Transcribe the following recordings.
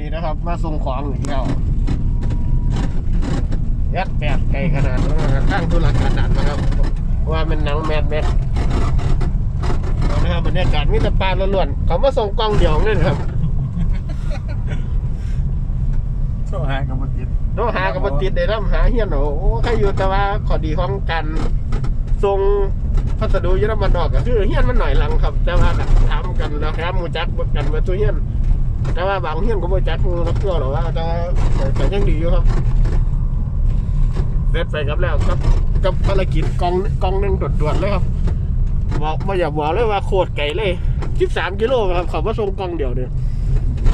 นี้นะครับ มาส่งของอีกแล้วยัดแปดไกลขนาดนั้นนะครับตั้งธุรการดัดนะครับว่าเป็นหนังแมดแมดนะครับบรรยากาศมิตรปลาล้วนๆเขามาส่งกล้องเดียวเลยนะครับโทรหากับมันติดโน้หากับบ่ติดได้น้ำหาเฮียนโอ้โหใครอยู่แต่ว่าข้อดีของการส่งพัสดุอยุโรมันออกก็คือเฮียนมันหน่อยหลังครับ แต่ว่าก็ถามกันแล้วครับหมูจักกันมาตัวเฮียน แต่ว่าบางเฮียนก็บ่จักงูนักตัวหรอกว่าแต่แต่ยังดีอยู่ครับเสร็จไปครับแล้วครับกับภารกิจกองกองหนึงด่วนๆเลยครับบอกมาอย่าบอกเลยว่าโคตรไกลเลย13กิโลครับเขามาส่งกองเดียวเนี่ย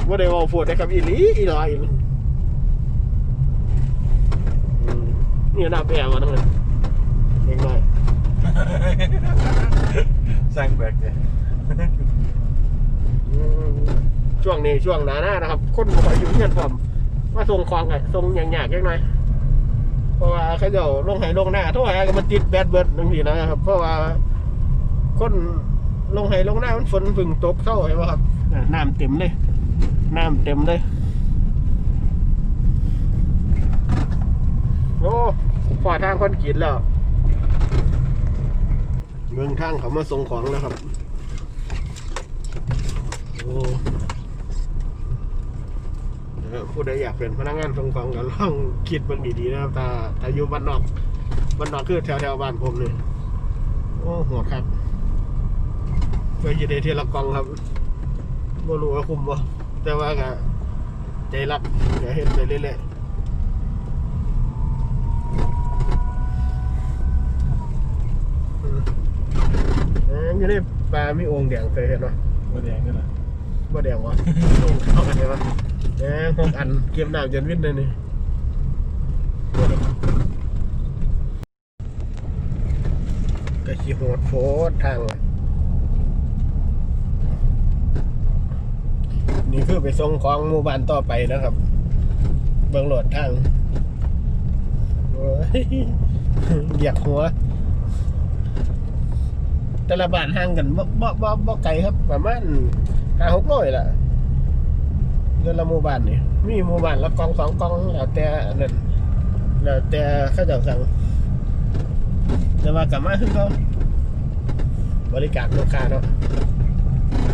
ว่าได้เว่าพูดได้ครับอีหลีอีหลอยอีหลีอืมนี่หน้าแปลมาทั้งนั้นเองหน่อยสร้างแบกเลยอืม ช่วงนี้ช่วงหนาหน้านะครับ คนบ่ค่อยอยู่เงียนผมมาส่งของไงส่งอย่างยากๆยังไงเพราะว่าเขาเจะลงไห้ลงหน้าโทษหาก็มันติดแบดเบิร์ดบางทีนะครับ เพราะว่า คนลงไห้ลงหน้ามันฝนฝึ่งตกเข้าใช่ไหมครับน่ะน้ำเต็มเลยน้ำเต็มเลยโอ้ขวาทางคนกรีดแล้ว เมืองทางเขามาส่งของแล้วครับ โอ้เออ ผู้ใดอยากเป็นพนักงานส่งของก็ลองคิดเบิ่งดีๆนะครับถ้าถ้าอยู่บ้านนอกบ้านนอกคือแถวแถวๆบ้านผมเลยโอ้โหัวครับเพื่อจะได้เทละกล่องครับไม่รู้ว่าคุ้มบ่แต่ว่าก็ใจรักเดี๋ยวเห็นไปเรื่อยๆอืมเอ้ยอยู่ในปลามีองแดงเคยเห็นไหมบ่แดงกันนะ บ่แดงวะลงเข้ากันได้ปะเอ้ยพวกอันเก็บน้ำจนวิ่นเลยนี่ก็ขี่โหดโฟดทางนี่คือไปส่งของหมู่บ้านต่อไปนะครับเบิ่งหลดทางโอ้ยเหยียกหัว แต่ละบ้านห่างกันบ่บ่บ่บ่ไกลครับ ประมาณห้าหกร้อยละเดือนละหมู่บ้านนี่มีหมู่บ้านละกองสองกองแล้วแต่นนั้นแล้วแต่ข้าเจ้าสั่งแต่ว่ากลับมาคือเขาบริการลูกค้าเนาะ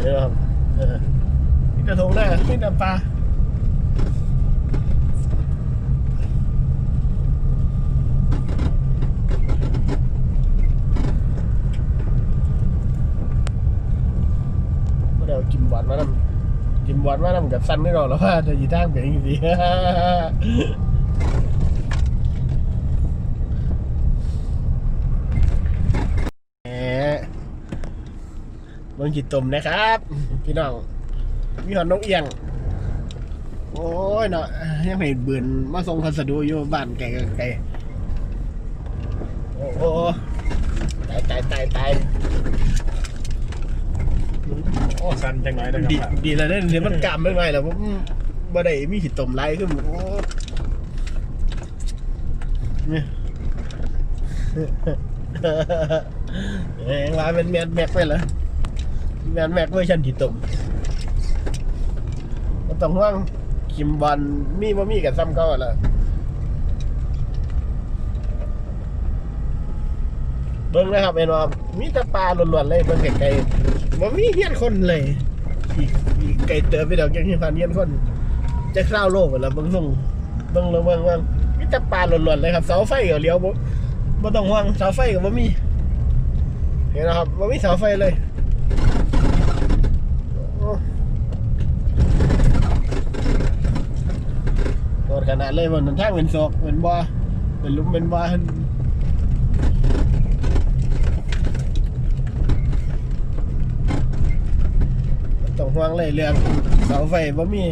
เดี๋ยวครับเออมีกระทงหน้ามีน้ำปลาเดี๋ยวกินหวานมานำกินหวานมานำกับสั้นไม่รอแล้วว่าจะยีทางเป็นอย่างนี้แหมบิ่งจิตตมนะครับ พี่น้องมีหอนนกเอียง โอ้ยเนาะยังไม่เบื่นมาส่งพัสดุอยู่บ้านไกลไกลโอ้โหตายตายตายตาย กันจังหน่อยนะครับดีแล้วเนี่ยเดี๋ยวมันกำไม่ไหวแล้วผมบ่ได้มีหิตตมไรขึ้นโอ้เนี่ยเอ้ยว่าเป็นแมนแม็กไปเหรอแมนแม็กเวอร์ชันหิตตมก็ต้องห่วงคิมบอลมีบ่มีกับซ้ำเก่าอะล่ะเบิ่งนะครับเห็นว่ามีแต่ปลาล้วนๆเลยเบิ่งไกลๆ บ่มีเฮียนคนเลยอีกอีกไก่เติมไปดอกยังที่พันเยียนคน จะข้าวโลกหมดแล้วเบิ้งลงเบิ้งลงเบิ้งเบิ้งมิตรปลาหล่นๆเลยครับเสาไฟก็เลี้ยวบ่บ่ต้องห่วงเสาไฟก็บ่มี เห็นนะครับบ่มีเสาไฟเลยโอ้โหดขนาดเลยบนทางเป็นศอกเป็นบ่อเป็นลุมเป็นบ่อบ่ต้องห่ วงเลยเรื่องเสาไฟบ่มี